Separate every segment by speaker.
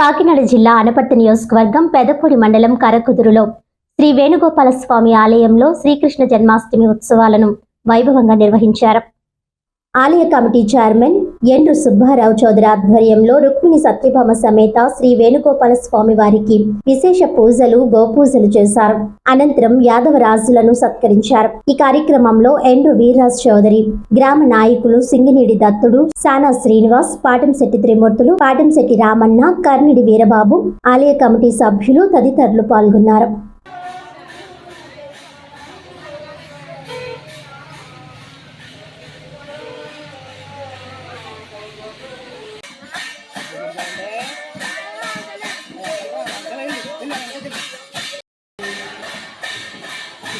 Speaker 1: కాకినాడ జిల్లా అనపర్తి నియోజకవర్గం పెదపూడి మండలం కరకుదురులో శ్రీ వేణుగోపాల స్వామి ఆలయంలో శ్రీకృష్ణ జన్మాష్టమి ఉత్సవాలను వైభవంగా నిర్వహించారు. ఆలయ కమిటీ చైర్మన్ ఎండ్రు సుబ్బారావు చౌదరి ఆధ్వర్యంలో రుక్మిణి సత్యభామ సమేత శ్రీ వేణుగోపాల స్వామి వారికి విశేష పూజలు గోపూజలు చేశారు. అనంతరం యాదవ రాజులను సత్కరించారు. ఈ కార్యక్రమంలో ఎండ్రు వీర్రాజ్ చౌదరి గ్రామ నాయకులు సింగినీడి దత్తుడు సానా శ్రీనివాస్ పాటంశెట్టి త్రిమూర్తులు పాటంశెట్టి రామన్న కర్ణిడి వీరబాబు ఆలయ కమిటీ సభ్యులు తదితరులు పాల్గొన్నారు.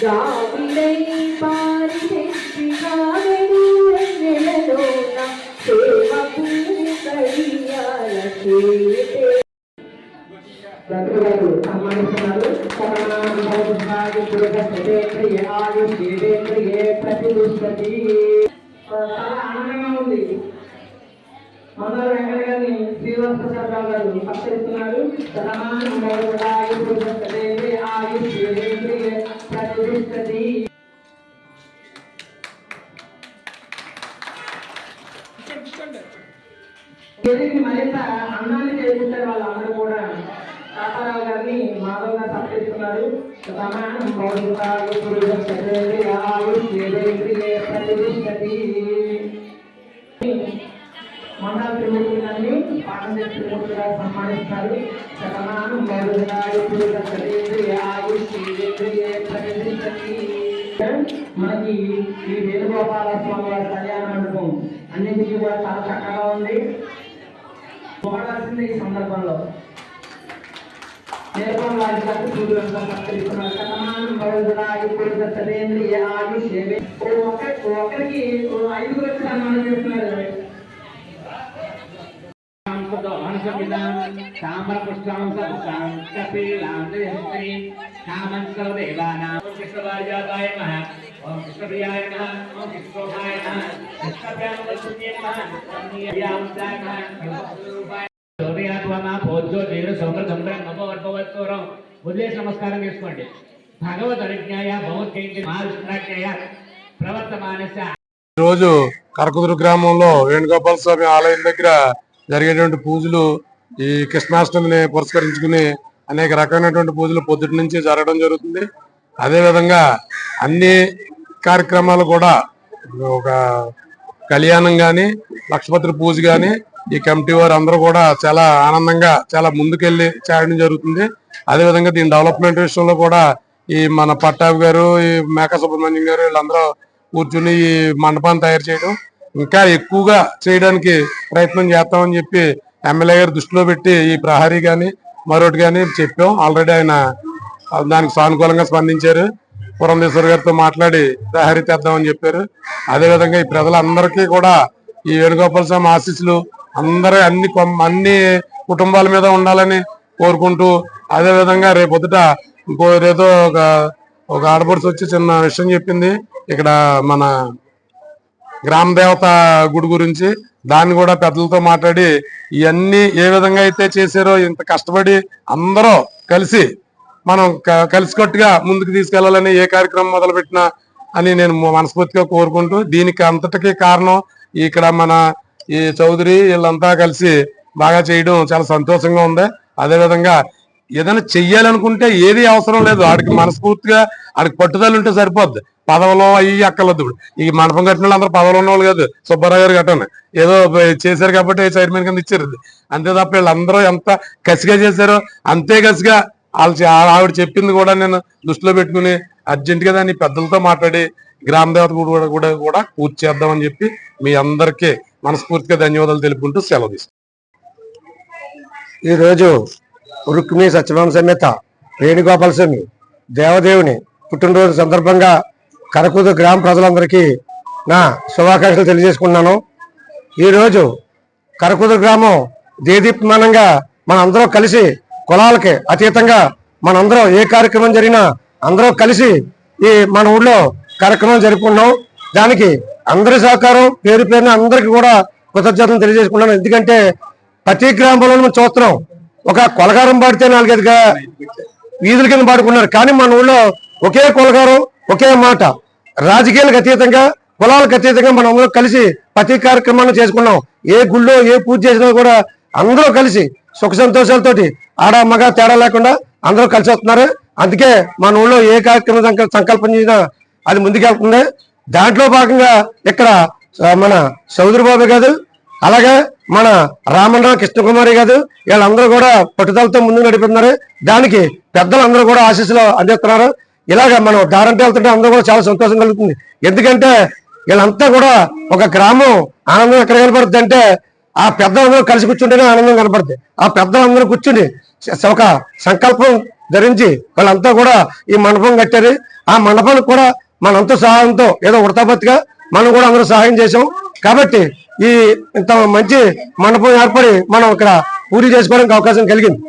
Speaker 2: రావిలై పారినెత్తినావెను వెన్నెలలోన సేవకు కడియాల చేతే
Speaker 3: సన్మానిస్తున్నారు ప్రతిష్టతి చాలా ఆనందంగా ఉంది మొదలు వెంకట గారిని శ్రీవత్స సర్రావు గారు సత్కరిస్తున్నారు వాళ్ళందరూ కూడా తాతారావు గారిని మాధవ్ గారు సత్కరిస్తున్నారు భౌతికాలు పురుష శరీర ఆయుష్ ఏదైతే ప్రతిష్టతి. మండల త్రిమూర్తి పాఠం త్రిమూర్తి గారు సన్మానిస్తారు. సమానం భౌతికాలు పురుష శరీర ఆయుష్ మనకి ఈ వేణుగోపాల స్వామి వారి కళ్యాణ మండపం అన్నింటికీ కూడా చాలా చక్కగా ఉంది. పోరాడాల్సింది ఈ సందర్భంలో. నేర్పం వారి సత్కరిస్తున్నారు ఇప్పుడు సతేంద్రియ ఓ
Speaker 4: నమస్కారం చేసుకోండి. భగవద్ అనుజ్ఞాయ భగవద్గీత మహావిష్ణుజ్ఞాయ ప్రవర్తమానస్య.
Speaker 5: రోజు కరకుదురు గ్రామంలో వేణుగోపాల స్వామి ఆలయం దగ్గర జరిగేటువంటి పూజలు ఈ కృష్ణాష్టమిని పురస్కరించుకుని అనేక రకమైనటువంటి పూజలు పొద్దుటి నుంచి జరగడం జరుగుతుంది. అదేవిధంగా అన్ని కార్యక్రమాలు కూడా ఒక కళ్యాణం కానీ లక్షపత్రి పూజ కానీ ఈ కమిటీ వారు అందరూ కూడా చాలా ఆనందంగా చాలా ముందుకెళ్ళి చేయడం జరుగుతుంది. అదే విధంగా దీని డెవలప్మెంట్ విషయంలో కూడా ఈ మన పట్టాబు గారు ఈ మేక సుబ్రహ్మణ్యం గారు వీళ్ళందరూ కూర్చుని ఈ మండపాన్ని తయారు చేయడం. ఇంకా ఎక్కువగా చేయడానికి ప్రయత్నం చేస్తామని చెప్పి ఎమ్మెల్యే గారు దృష్టిలో పెట్టి ఈ ప్రహరీ కానీ మరొకటి కానీ చెప్పాం. ఆల్రెడీ ఆయన దానికి సానుకూలంగా స్పందించారు. పురంధేశ్వర్ గారితో మాట్లాడి ప్రహరీ తెద్దామని చెప్పారు. అదేవిధంగా ఈ ప్రజలందరికీ కూడా ఈ వేణుగోపాల స్వామి ఆశీస్సులు అందరూ అన్ని కొం- అన్ని కుటుంబాల మీద ఉండాలని కోరుకుంటూ అదేవిధంగా రేపొద్దుట ఇంకో ఏదో ఒక ఒక ఆడపడుచు వచ్చి చిన్న విషయం చెప్పింది. ఇక్కడ మన గ్రామ దేవత గుడి గురించి దాన్ని కూడా పెద్దలతో మాట్లాడి ఇవన్నీ ఏ విధంగా అయితే చేశారో ఇంత కష్టపడి అందరూ కలిసి మనం కలిసికట్టుగా ముందుకు తీసుకెళ్ళాలని ఏ కార్యక్రమం మొదలుపెట్టినా అని నేను మనస్ఫూర్తిగా కోరుకుంటూ దీనికి అంతటికీ కారణం ఇక్కడ మన ఈ చౌదరి వీళ్ళంతా కలిసి బాగా చేయడం చాలా సంతోషంగా ఉంది. అదే విధంగా ఏదైనా చెయ్యాలనుకుంటే ఏది అవసరం లేదు. ఆడికి మనస్ఫూర్తిగా ఆడికి పట్టుదల ఉంటే సరిపోద్ది. పదవులు అయ్యి అక్కర్లేదు ఇప్పుడు. ఈ మండపం కట్టిన వాళ్ళు అందరూ పదవులు ఉన్నవాళ్ళు కాదు. సుబ్బారావు గారు కట్టను. ఏదో చేశారు కాబట్టి చైర్మన్ కింద ఇచ్చారు అంతే తప్ప వీళ్ళందరూ ఎంత కసిగా చేశారో అంతే కసిగా వాళ్ళు ఆవిడ చెప్పింది కూడా నేను దృష్టిలో పెట్టుకుని అర్జెంట్గా దాన్ని పెద్దలతో మాట్లాడి గ్రామ దేవత గుడి కూడా కూడా కూడా పూర్తి చేద్దామని చెప్పి మీ అందరికీ మనస్ఫూర్తిగా ధన్యవాదాలు తెలుపుకుంటూ సెలవు తీసుకుంటాను.
Speaker 6: ఈరోజు రుక్మి సత్యభామ సమేత వేణుగోపాల స్వామి దేవదేవుని పుట్టినరోజు సందర్భంగా కరకూదు గ్రామ ప్రజలందరికీ నా శుభాకాంక్షలు తెలియజేసుకున్నాను ఈరోజు కరకూదు గ్రామం దేదీప్మానంగా మనందరం కలిసి కులాలకి అతీతంగా మనందరం ఏ కార్యక్రమం జరిగినా అందరం కలిసి ఈ మన ఊళ్ళో కార్యక్రమం జరుపుకున్నాం దానికి అందరి సహకారం పేరు పేరున అందరికీ కూడా కృతజ్ఞతలు తెలియజేసుకున్నాను ఎందుకంటే ప్రతి గ్రామంలో మనం చూస్తున్నాం ఒక కొలగారం పాడితే నాలుగైదుగా వీధుల కింద పాడుకున్నారు కానీ మన ఊళ్ళో ఒకే కులగారం ఒకే మాట. రాజకీయాలకు అతీతంగా కులాలకు అతీతంగా మనం అందరూ కలిసి ప్రతి కార్యక్రమాన్ని చేసుకున్నాం ఏ గుళ్ళో ఏ పూజ చేసినా కూడా అందరూ కలిసి సుఖ సంతోషాలతోటి ఆడ మగ తేడా లేకుండా అందరూ కలిసి వస్తున్నారు. అందుకే మన ఊళ్ళో ఏ కార్యక్రమం సంకల్పం చేసినా అది ముందుకెళ్తుంది దాంట్లో భాగంగా ఇక్కడ మన సౌదరి బాబు కాదు అలాగే మన రామన్న కృష్ణకుమారి కాదు వీళ్ళందరూ కూడా పట్టుదలతో ముందు నడిపిస్తున్నారు. దానికి పెద్దలందరూ కూడా ఆశీస్సులు అందిస్తున్నారు. ఇలాగ మనం దారంటే వెళ్తుంటే అందరూ కూడా చాలా సంతోషం కలుగుతుంది. ఎందుకంటే వీళ్ళంతా కూడా ఒక గ్రామం ఆనందం ఎక్కడ కనపడుతుంది అంటే ఆ పెద్దలందరూ కలిసి కూర్చుంటేనే ఆనందం కనపడుతుంది. ఆ పెద్దలందరూ కూర్చుని ఒక సంకల్పం ధరించి వాళ్ళంతా కూడా ఈ మండపం కట్టారు. ఆ మండపానికి కూడా మనంతా సహాయంతో ఏదో ఉడతాబత్తిగా మనం కూడా అందరూ సహాయం చేసాం కాబట్టి ఈ ఇంత మంచి మండపం ఏర్పడి మనం ఇక్కడ పూరి చేసుకోవడానికి అవకాశం కలిగింది.